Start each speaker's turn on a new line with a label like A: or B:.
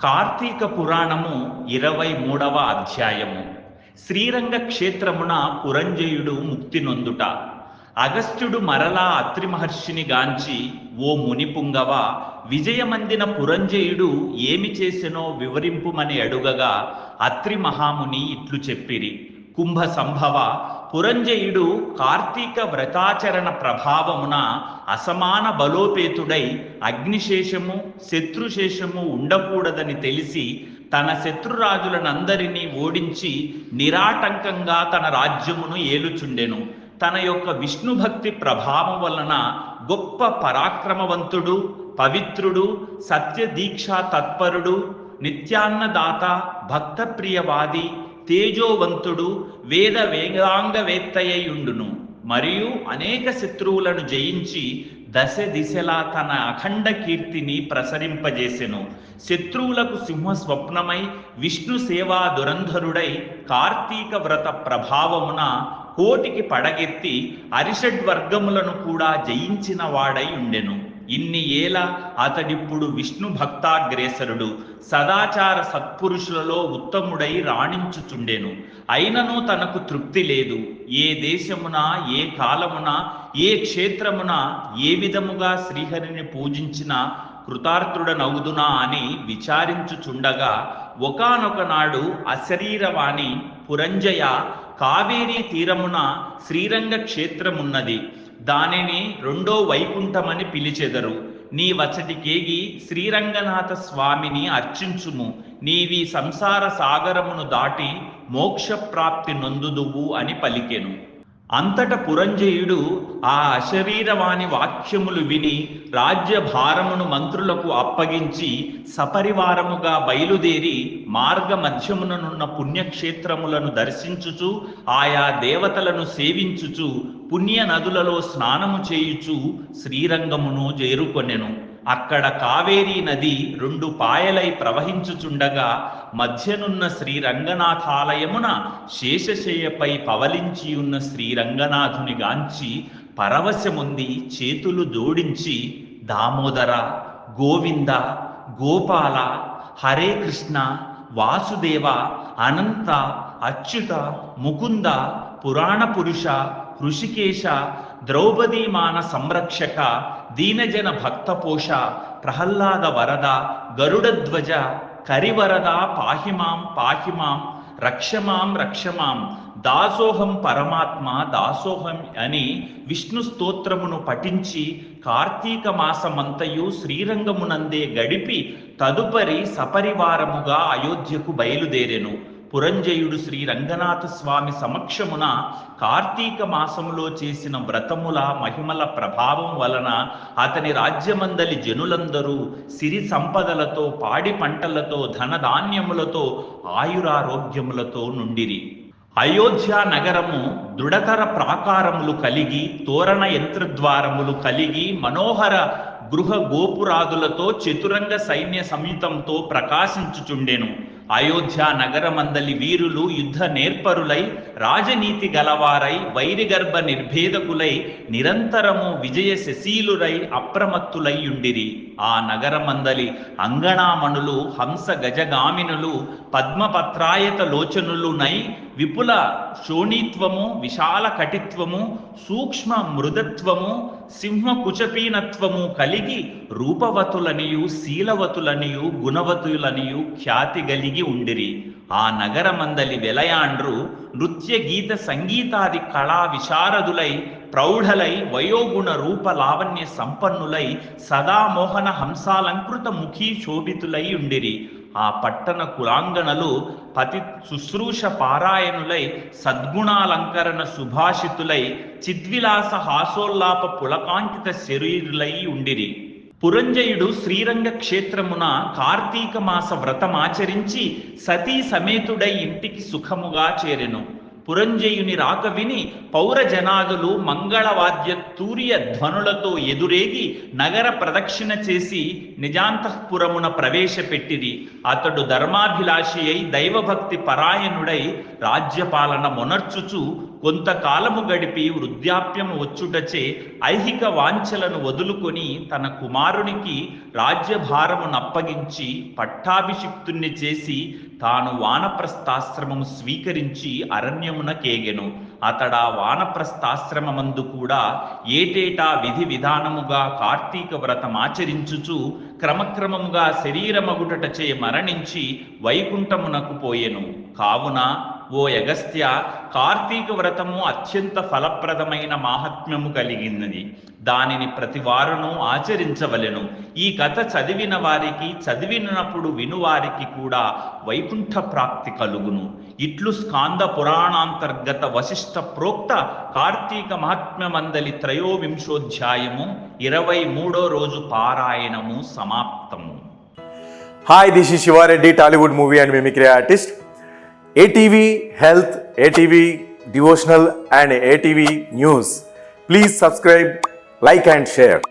A: కార్తీక పురాణము ఇరవై మూడవ అధ్యాయము. శ్రీరంగ క్షేత్రమున పురంజయుడు ముక్తి నొందుట. అగస్త్యుడు మరలా అత్రి మహర్షిని గాంచి ఓ మునిపుంగవ విజయమందిన పురంజయుడు ఏమి చేసెనో వివరింపుమని అడుగగా అత్రి మహాముని ఇట్లు చెప్పిరి. కుంభ సంభవ పురంజయుడు కార్తీక వ్రతాచరణ ప్రభావమున అసమాన బలోపేతుడై అగ్నిశేషము శత్రుశేషము ఉండకూడదని తెలిసి తన శత్రురాజులనందరినీ ఓడించి నిరాటంకంగా తన రాజ్యమును ఏలుచుండెను. తన యొక్క విష్ణు భక్తి ప్రభావం వలన గొప్ప పరాక్రమవంతుడు పవిత్రుడు సత్య దీక్షా తత్పరుడు నిత్యాన్నదాత భక్తప్రియవాది తేజోవంతుడు వేద వేదాంగవేత్తయ్యుండును. మరియు అనేక శత్రువులను జయించి దశ దిశలా తన అఖండ కీర్తిని ప్రసరింపజేసెను. శత్రువులకు సింహ స్వప్నమై విష్ణు సేవా దురంధరుడై కార్తీక వ్రత ప్రభావమున కోటికి పడగెత్తి అరిషడ్ వర్గములను కూడా జయించిన వాడై ఉండెను. ఇన్ని ఏల అతడిప్పుడు విష్ణు భక్తాగ్రేసరుడు. సదాచార సత్పురుషులలో ఉత్తముడై రాణించుచుండెను. అయినను తనకు తృప్తి లేదు. ఏ దేశమున ఏ కాలమున ఏ క్షేత్రమున ఏ విధముగా శ్రీహరిని పూజించిన కృతార్థుడనవుదునా అని విచారించుచుండగా ఒకనొకనాడు అశరీరవాణి పురంజయ కావేరీ తీరమున శ్రీరంగ క్షేత్రమున్నది దానిని రెండో వైకుంఠమని పిలిచెదరు. నీ వచటికేగి శ్రీరంగనాథ స్వామిని అర్చించుము. నీవి సంసార సాగరమును దాటి మోక్షప్రాప్తి నొందుదువు అని పలికెను. అంతట పురంజయుడు ఆ అశరీరవాణి వాక్యములు విని రాజ్య భారమును మంత్రులకు అప్పగించి సపరివారముగా బయలుదేరి మార్గ మధ్యముననున్న పుణ్యక్షేత్రములను దర్శించుచు ఆయా దేవతలను సేవించుచు పుణ్య నదులలో స్నానము చేయుచు శ్రీరంగమును చేరుకొనెను. అక్కడ కావేరీ నది రెండు పాయలై ప్రవహించుచుండగా మధ్యనున్న శ్రీరంగనాథాలయమున శేషశయ్యపై పవలించి ఉన్న శ్రీరంగనాథుని గాంచి పరవశముంది చేతులు జోడించి దామోదర గోవింద గోపాల హరే కృష్ణ వాసుదేవ అనంత అచ్యుత ముకుంద పురాణ పురుష హృషికేశ ద్రౌపదీమాన సంరక్షక దీనజన భక్తపోష ప్రహ్లాద వరద గరుడధ్వజ కరివరద పాహిమాం పాహిమాం రక్షమాం రక్షమాం దాసోహం పరమాత్మ దాసోహం అని విష్ణు స్తోత్రమును పఠించి కార్తీక మాసమంతయు శ్రీరంగమునందే గడిపి తదుపరి సపరివారముగా అయోధ్యకు బయలుదేరెను. పురంజయుడు శ్రీ రంగనాథ స్వామి సమక్షమున కార్తీక మాసములో చేసిన వ్రతముల మహిమల ప్రభావం వలన అతని రాజ్యమందలి జనులందరూ సిరి సంపదలతో పాడి పంటలతో ధనధాన్యములతో ఆయురారోగ్యములతో నుండిరి. అయోధ్య నగరము దృఢతర ప్రాకారములు కలిగి తోరణ యంత్రద్వారములు కలిగి మనోహర గృహ గోపురాదులతో చతురంగ సైన్య సంయుతంతో ప్రకాశించుచుండెను. అయోధ్య నగరమందలి వీరులు యుద్ధ నేర్పరులై రాజనీతి గలవారై వైరిగర్భ నిర్భేదకులై నిరంతరము విజయ శశీలురై అప్రమత్తులయ్యుండిరి ఆ నగరమందలి అంగణామణులు హంస గజగామినులు పద్మపత్రాయత లోచనులునై విపుల శోణీత్వము విశాల కటిత్వము సూక్ష్మ మృదత్వము సింహ కుచపీనత్వము కలిగి రూపవతులనియు శీలవతులనియు గుణవతులనియు ఖ్యాతి కలిగి ఉండిరి. ఆ నగరమందలి వెలయాండ్రు నృత్య గీత సంగీతాది కళా విశారదులై ప్రౌఢలై వయోగుణ రూప లావణ్య సంపన్నులై సదామోహన హంసాలంకృత ముఖీ శోభితులై ఉండిరి. ఆ పట్టణ కులాంగణలు పతి శుశ్రూష పారాయణులై సద్గుణాలంకరణ సుభాషితులై చిద్విలాస హాసోల్లాప పులకాంకిత శరీరులై ఉండిరి. పురంజయుడు శ్రీరంగ క్షేత్రమున కార్తీక మాస వ్రతమాచరించి సతీ సమేతుడై ఇంటికి సుఖముగా చేరెను. పురంజయుని రాక విని పౌర జనాదులు మంగళవాద్య తూర్య ధ్వనులతో ఎదురేగి నగర ప్రదక్షిణ చేసి నిజాంతఃపురమున ప్రవేశపెట్టిరి. అతడు ధర్మాభిలాషి అయి దైవభక్తి పరాయణుడై రాజ్యపాలన మొనర్చుచు కొంతకాలము గడిపి వృద్ధాప్యము వచ్చుటచే ఐహిక వాంఛలను వదులుకొని తన కుమారునికి రాజ్యభారమునప్పగించి పట్టాభిషిక్తుణ్ణి చేసి తాను వానప్రస్థాశ్రమము స్వీకరించి అరణ్యమున కేగెను. అతడా వానప్రస్థాశ్రమమందు కూడా ఏటేటా విధి విధానముగా కార్తీక వ్రతం ఆచరించుచు క్రమక్రమముగా శరీరమగుటటచే మరణించి వైకుంఠమునకు పోయెను. కావున ఓ యగస్త్య కార్తీక వ్రతము అత్యంత ఫలప్రదమైన మాహాత్మ్యము కలిగినది. దానిని ప్రతి వారును ఆచరించవలెను. ఈ కథ చదివిన వారికి చదివినప్పుడు వినువారికి కూడా వైకుంఠ ప్రాప్తి కలుగును. ఇట్లు స్కాంద పురాణాంతర్గత వశిష్ట ప్రోక్త కార్తీక మహాత్మ్యమందలి త్రయోవింశోధ్యాయము ఇరవై మూడో రోజు పారాయణము సమాప్తము.
B: Hi this is Sivareddy Tollywood movie and and. ATV Health, ATV Devotional, and ATV News. Please subscribe, like, and share.